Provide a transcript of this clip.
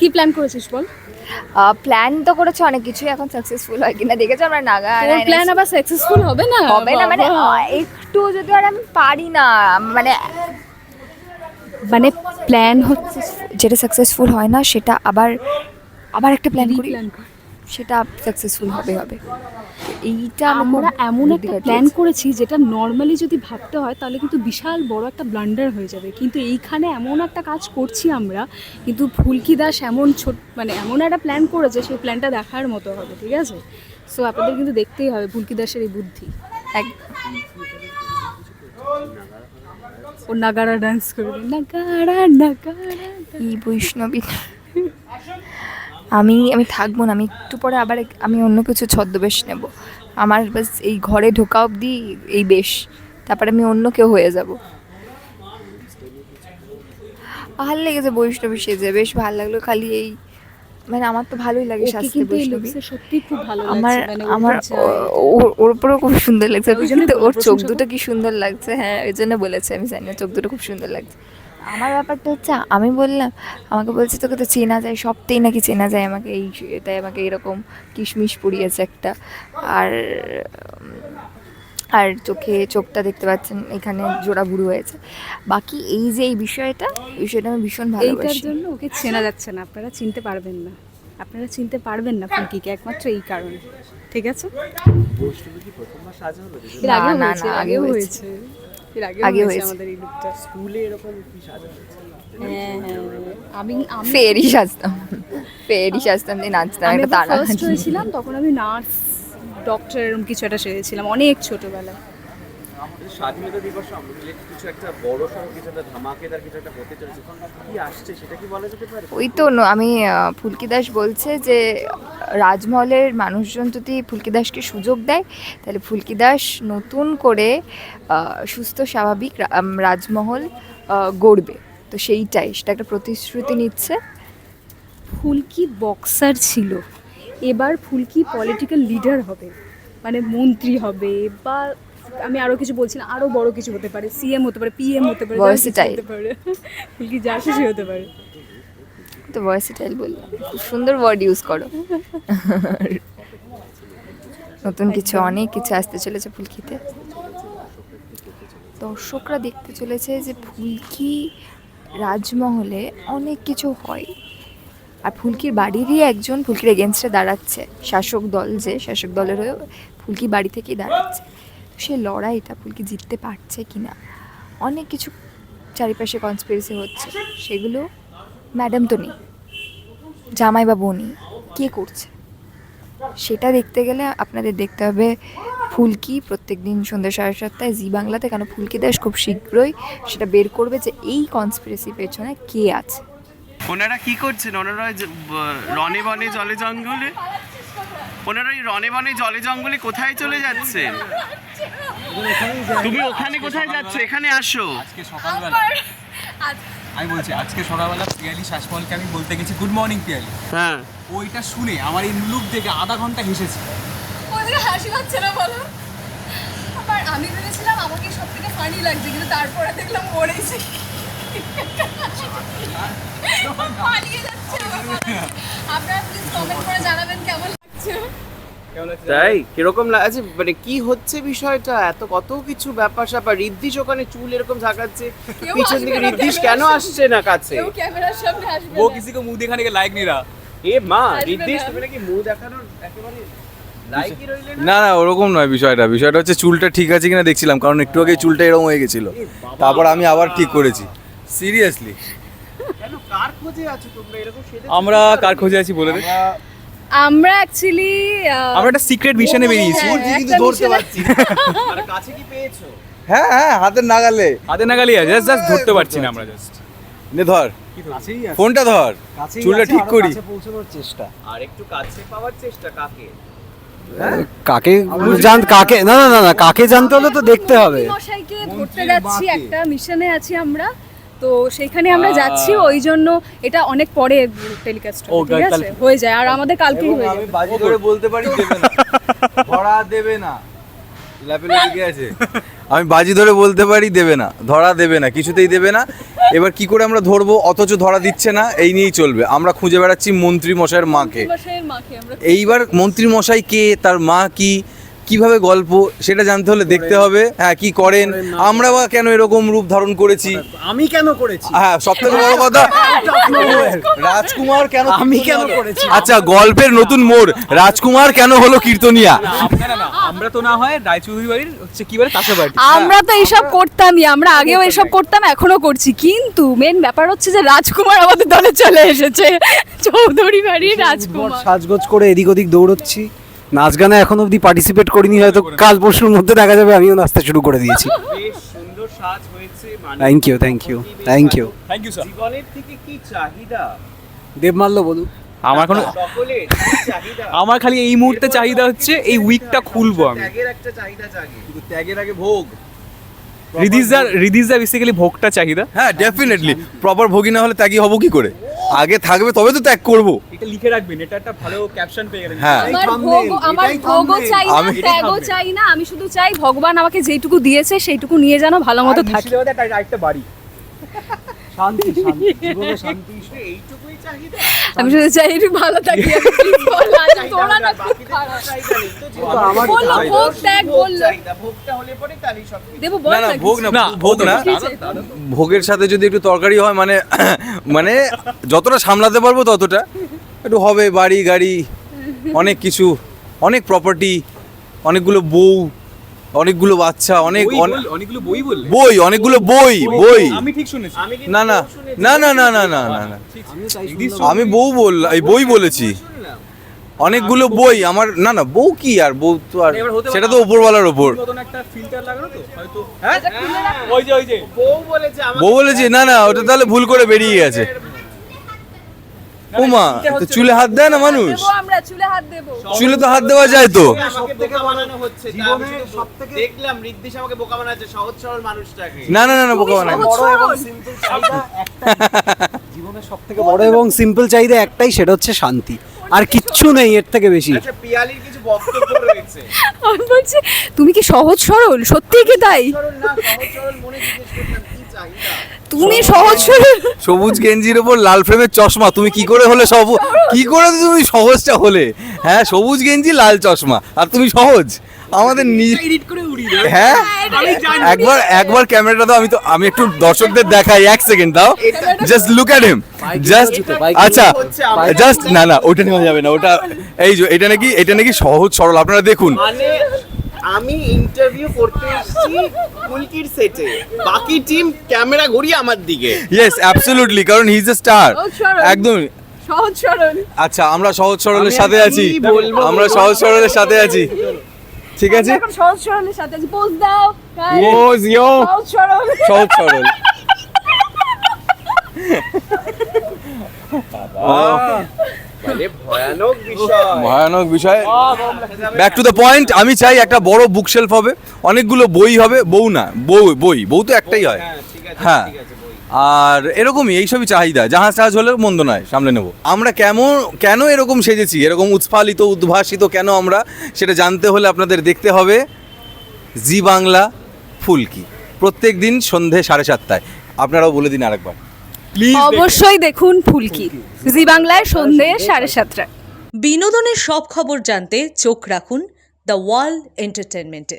কি প্ল্যান করেছিস বল? প্ল্যান তো করেছে অনেক কিছুই এখন সাকসেসফুল হয় কিনা দেখেছ আমরা নাগা আর প্ল্যান আবার সাকসেসফুল হবে না? হবে না মানে একটু যদি আর আমি পারি না মানে মানে প্ল্যান হচ্ছে যেটা সাকসেসফুল হয় না সেটা আবার আবার একটা প্ল্যান করি? প্ল্যান কর। সেটা সাকসেসফুল হবে হবে। এইটা আমরা এমন একটা প্ল্যান করেছি যেটা নর্মালি যদি ভাবতে হয় তাহলে কিন্তু বিশাল বড় একটা ব্লান্ডার হয়ে যাবে। কিন্তু এইখানে এমন একটা কাজ করছি আমরা কিন্তু ফুলকি দাস এমন ছোট মানে এমন একটা প্ল্যান করেছে সেই প্ল্যানটা দেখার মতো হবে ঠিক আছে? সো আপনাদের কিন্তু দেখতেই হবে ফুলকি দাসের এই বুদ্ধি। এক- ও নাগারা ডান্স করবে। নাগারা নাগারা। এই বৈষ্ণবী আমি আমি থাকব না আমি একটু পরে আবার আমি অন্য কিছু ছদ্মবেশ নেব। আমার বাস এই ঘরে ঢোকা অবধি এই বেশ তারপরে আমি অন্য কেউ হয়ে যাব। ভালো লেগেছে বৈষ্ণবী সেজে বেশ ভালো লাগল খালি এই মানে আমার তো ভালোই লাগে শাস্তি বৈষ্ণবী। সত্যি খুব ভালো আমার লাগছে মানে আমার ওর- উপরেও খুব সুন্দর লাগছে ওর চোখ দুটো কি সুন্দর লাগছে হ্যাঁ ওই জন্য বলেছে আমি জানি চোখ দুটো খুব সুন্দর লাগছে। আমার ব্যাপারটা হচ্ছে আমি বললাম আমাকে বলছে তোকে তো চেনা যায় সবতেই নাকি চেনা যায় আমাকে এই তাই আমাকে এরকম কিশমিশ পড়িয়েছে একটা। আর আর চোখে চোখটা দেখতে পাচ্ছেন এখানে জোড়া বুড়ো হয়েছে। বাকি এই যে এই বিষয়টা বিষয়টা আমি ভীষণ এইটার জন্য ওকে চেনা যাচ্ছে না আপনারা চিনতে পারবেন না। আপনারা চিনতে পারবেন না ফুলকিকে একমাত্র এই কারণে ঠিক আছে? এর হয়েছে আগেও হয়েছে। আগেও হয়েছে হয়েছে। হ্যাঁ হ্যাঁ আমি আমি ফেরি সাজতাম। ফেরি সাজতাম দিয়ে নাচতাম একটা তারা ফার্স্ট হয়েছিলাম তখন আমি নার্স ডক্টর এরকম কিছু একটা সেরেছিলাম অনেক ছোটবেলায়। স্বাধীনতা দিবস রিলেটেড কিছু একটা বড় সড়ো কিছু একটা ধামাকেদার কিছু একটা হতে চলেছে। কি আসছে সেটা কি বলা যেতে পারে? ওই তো ন- আমি ফুলকি দাস বলছে যে রাজমহলের মানুষজন যদি ফুলকি দাসকে সুযোগ দেয় তাহলে ফুলকি দাস নতুন করে সুস্থ স্বাভাবিক রাজমহল গড়বে। তো সেইটাই সেটা একটা প্রতিশ্রুতি নিচ্ছে। ফুলকি বক্সার ছিল। এবার ফুলকি পলিটিক্যাল লিডার হবে। মানে মন্ত্রী হবে বা আমি আরও কিছু বলছি না আরও বড় কিছু হতে পারে সিএম হতে পারে পিএম হতে পারে কিছু Versatile. হতে পারে। ফুলকি যা খুশি হতে পারে। তো ভার্সিটাইল বললাম। খুব সুন্দর ওয়ার্ড ইউজ করো। নতুন কিছু অনেক কিছু আসতে চলেছে ফুলকিতে। দর্শকরা দেখতে চলেছে যে ফুলকি রাজমহলে অনেক কিছু হয়। আর ফুলকির বাড়িরই একজন ফুলকির এগেনস্টে দাঁড়াচ্ছে। শাসক দল যে শাসক দলের হয়ে ফুলকি বাড়ি থেকেই দাঁড়াচ্ছে। সেই লড়াইটা ফুলকি জিততে পারছে কি না? অনেক কিছু চারিপাশে কনস্পিরেসি হচ্ছে। সেগুলো ম্যাডাম তো নেই। জামাই বা বোনই কে করছে? সেটা দেখতে গেলে আপনাদের দেখতে হবে ফুলকি প্রত্যেক দিন সন্ধ্যা সাড়ে সাতটায় জি বাংলাতে কেন ফুলকি দাস খুব শীঘ্রই সেটা বের করবে যে এই কনস্পিরেসি পেছনে কে আছে। ওনারা কি করছেন? ওনারা রনে বনে জলে জঙ্গলে? ওনারা ওই রনে বনে জলে জঙ্গলে কোথায় চলে যাচ্ছেন তুমি ওখানে কোথায় যাচ্ছ? এখানে আসো। আজকে সকালবেলা। আমি বলছি আজকে সকালবেলা পিয়ালি শাসমলকে আমি বলতে গেছি গুড মর্নিং পিয়ালি। হ্যাঁ। ওইটা শুনে আমার এই লুক দেখে আধা ঘণ্টা হেসেছি। ওদিকে হাসি পাচ্ছে না বলো? আবার আমি ভেবেছিলাম আমাকে সব থেকে ফানি লাগছে কিন্তু তারপরে দেখলাম মরেছে। পালিয়ে যাচ্ছে। আপনারা প্লিজ কমেন্ট করে জানাবেন কেমন তাই? কীরকম লাগছে আচ্ছা, মানে কি হচ্ছে বিষয়টা? এত কত কিছু ব্যাপার স্যাপার? রিদ্ধিশ ওখানে চুল এরকম ঝাঁকাচ্ছে পিছন থেকে রিদ্ধিশ কেন আসছে না কাছে? ও কিছু কো মুখ দেখানে কে লাইক নিরা? এ মা রিদ্ধিশ তুমি নাকি মুখ দেখানোর একেবারে না? না ওরকম নয় বিষয়টা। বিষয়টা হচ্ছে চুলটা ঠিক আছে কিনা দেখছিলাম কারণ একটু আগে চুলটা এরকম হয়ে গেছিল। তারপর আমি আবার ঠিক করেছি। সিরিয়াসলি আমরা কার খোঁজে আছি বলে দিই আমরা অ্যাকচুয়ালি আমরা একটা সিক্রেট মিশনে বেরিয়েছি। হ্যাঁ, কিন্তু ধরতে পারছি। আর কাছে কি পেয়েছ? হ্যাঁ হ্যাঁ হাতের নাগালে। হাতে নাগালি আছে জাস্ট জাস্ট ধরতে পারছি না আমরা জাস্ট নে ধর। ফোনটা ধর। চুলটা ঠিক করি। আর একটু কাছে পাওয়ার চেষ্টা কাকে? কাকে জান কাকে না না না না কাকে জানতে হলে তো দেখতে হবে। মশাইকে ধরতে যাচ্ছি একটা মিশনে আছি আমরা। তো সেখানে আমরা যাচ্ছি ওই জন্য এটা অনেক পরে টেলিকাস্ট ঠিক আছে? হয়ে যায় আর আমাদের কালকেই হয়ে আমি যাবে। বাজি ধরে বলতে পারি দেবে না। ধরা দেবে না। আছে। আমি বাজি ধরে বলতে পারি দেবে না। ধরা দেবে না কিছুতেই দেবে না। এবার কি করে আমরা ধরবো? অথচ ধরা দিচ্ছে না এই নিয়েই চলবে। আমরা খুঁজে বেড়াচ্ছি মন্ত্রী মশাইয়ের মাকে। মাকে এইবার মন্ত্রী মশাই কে? তার মা কি? কীভাবে গল্প সেটা জানতে হলে দেখতে হবে হ্যাঁ কি করেন? আমরা বা কেন এরকম রূপ ধারণ করেছি? আমি কেন করেছি? হ্যাঁ সব থেকে বড় কথা রাজকুমার। কেন আমি কেন করেছি? আচ্ছা গল্পের নতুন মোড় রাজকুমার কেন হলো কীর্তনিয়া? আমরা তো না হয় রায়চৌধুরী বাড়ির হচ্ছে কি বলে কাছে বাড়ি আমরা তো এইসব করতামই আমরা আগেও এসব করতাম এখনও করছি। কিন্তু মেন ব্যাপার হচ্ছে যে রাজকুমার আমাদের দলে চলে এসেছে চৌধুরী বাড়ির রাজকুমার। সাজগোজ করে এদিক ওদিক দৌড়চ্ছি। নাচ গানে এখন অবধি পার্টিসিপেট করিনি হয়তো কাল পরশুর মধ্যে দেখা যাবে আমিও নাচতে শুরু করে দিয়েছি। বেশ সুন্দর সাজ হয়েছে মানুষ thank you thank you thank you thank you sir জীবনের থেকে কি চাহিদা? দেবমাল্য বলুন। আমার কোনো আমার খালি এই মুহূর্তে চাহিদা হচ্ছে এই উইকটা খুলবো আমি। ত্যাগের একটা চাহিদা জাগে। ত্যাগের আগে ভোগ। রিদিজদার রিদিজদা বেসিক্যালি ভোগটা চাহিদা। হ্যাঁ ডেফিনেটলি প্রপার ভোগী না হলে ত্যাগী হব কি করে? আগে থাকবে তবে তো ত্যাগ করব। এটা লিখে রাখবেন এটা একটা ভালো ক্যাপশন পেয়ে গেলেন। হ্যাঁ। আমার ভোগ আমার ভোগও চাই না আমি- ত্যাগও চাই না আমি শুধু চাই ভগবান আমাকে যেটুকু দিয়েছে সেইটুকু নিয়ে যেন ভালো মতো থাকে। একটা বাড়ি। শান্তি শান্তি জীবনে শান্তি এইটুকুই চাহিদা। আমি শুধু চাই একটু ভালো থাকি তোরা না খুব খারাপ। বলল, ত্যাগ বলল। দেবো বল না না, ভোগ না ভোগের সাথে যদি একটু তরকারি হয় মানে মানে যতটা সামলাতে পারব ততটা। একটু হবে বাড়ি গাড়ি অনেক কিছু অনেক প্রপার্টি অনেকগুলো বউ অনেকগুলো বাচ্চা অনেক অনেকগুলো বই বললে। বই অনেকগুলো বই বই আমি ঠিক শুনেছি। না না না না না না না না শুনলাম। আমি বউ বল এই বই বলেছি। অনেকগুলো বই আমার না না বউ কি আর? বউ তো আর সেটা তো উপরওয়ালার ওপর মতন একটা ফিল্টার লাগানো তো হয়তো। হ্যাঁ? ওই যে ওই যে। বউ বলেছে বউ বলেছি না না ওটা তাহলে ভুল করে বেরিয়ে গেছে। তো চুলে হাত দেয় না মানুষ? আমরা চুলে হাত দেবো। চুলে তো হাত দেওয়া যায় তো। দেখলাম ঋদ্ধিশ আমাকে বোকা বানাচ্ছে সহজ সরল মানুষটাকে। না না না বোকা বানায় সহজ বড় এবং সরল। সিম্পল চাহিদা একটাই। জীবনের সব থেকে বড় এবং সিম্পল চাহিদা একটাই সেটা হচ্ছে শান্তি। আর কিচ্ছু নেই এর থেকে বেশি। আচ্ছা পিয়ালির কিছু বক্তব্য রয়েছে। আমি বলছি তুমি কি সহজ সরল? সত্যিই কি তাই? তুমি সহজ সরল সবুজ গেঞ্জির ওপর লাল ফ্রেমের চশমা তুমি কি করে হলে সব কি করে তুমি সহজটা হলে? হ্যাঁ সবুজ গেঞ্জি লাল চশমা। আর তুমি সহজ। আমাদের নিজ এডিট করে উড়িয়ে হ্যাঁ? একবার একবার ক্যামেরাটা দাও আমি তো আমি একটু দর্শকদের দেখাই এক সেকেন্ড দাও। Just look at him just আচ্ছা। জাস্ট না না ওটা নেওয়া যাবে না ওটা এই যে এটা নাকি এটা নাকি সহজ সরল। আপনারা দেখুন। মানে আমি ইন্টারভিউ করতে এসেছি ফুলকির সেটে বাকি টিম ক্যামেরা ঘুরিয়ে আমার দিকে। ইয়েস অ্যাবসলিউটলি কারণ হি ইজ এ স্টার সহজ একদম। সহজ সরল। আচ্ছা আমরা সহজ সরলের সাথে আছি। আমরা সহজ সরলের সাথে আছি। ঠিক আছে? এখন সহজ সরলের সাথে আছি। পোজ দাও। Pose, yo. সহজ সরল। সহজ সরল। ভয়ানক বিষয়। ব্যাক টু দ্য পয়েন্ট আমি চাই একটা বড় বুক শেলফ হবে অনেকগুলো বই হবে বউ না বই বই বউ তো একটাই হয়। হ্যাঁ হ্যাঁ। আর এরকমই এইসবই চাহিদা জাহাজ টাহাজ হলে মন্দ নয় সামলে নেব। আমরা কেমন কেন এরকম সেজেছি? এরকম উৎফালিত উদ্ভাসিত কেন আমরা সেটা জানতে হলে আপনাদের দেখতে হবে। জি বাংলা ফুলকি প্রত্যেক দিন সন্ধে সাড়ে সাতটায়। আপনারাও বলে দিন আরেকবার। অবশ্যই দেখুন ফুলকি। জি বাংলায় সন্ধে সাড়ে সাতটায়। বিনোদনের সব খবর জানতে চোখ রাখুন দ্য ওয়ার্ল্ড এন্টারটেনমেন্টে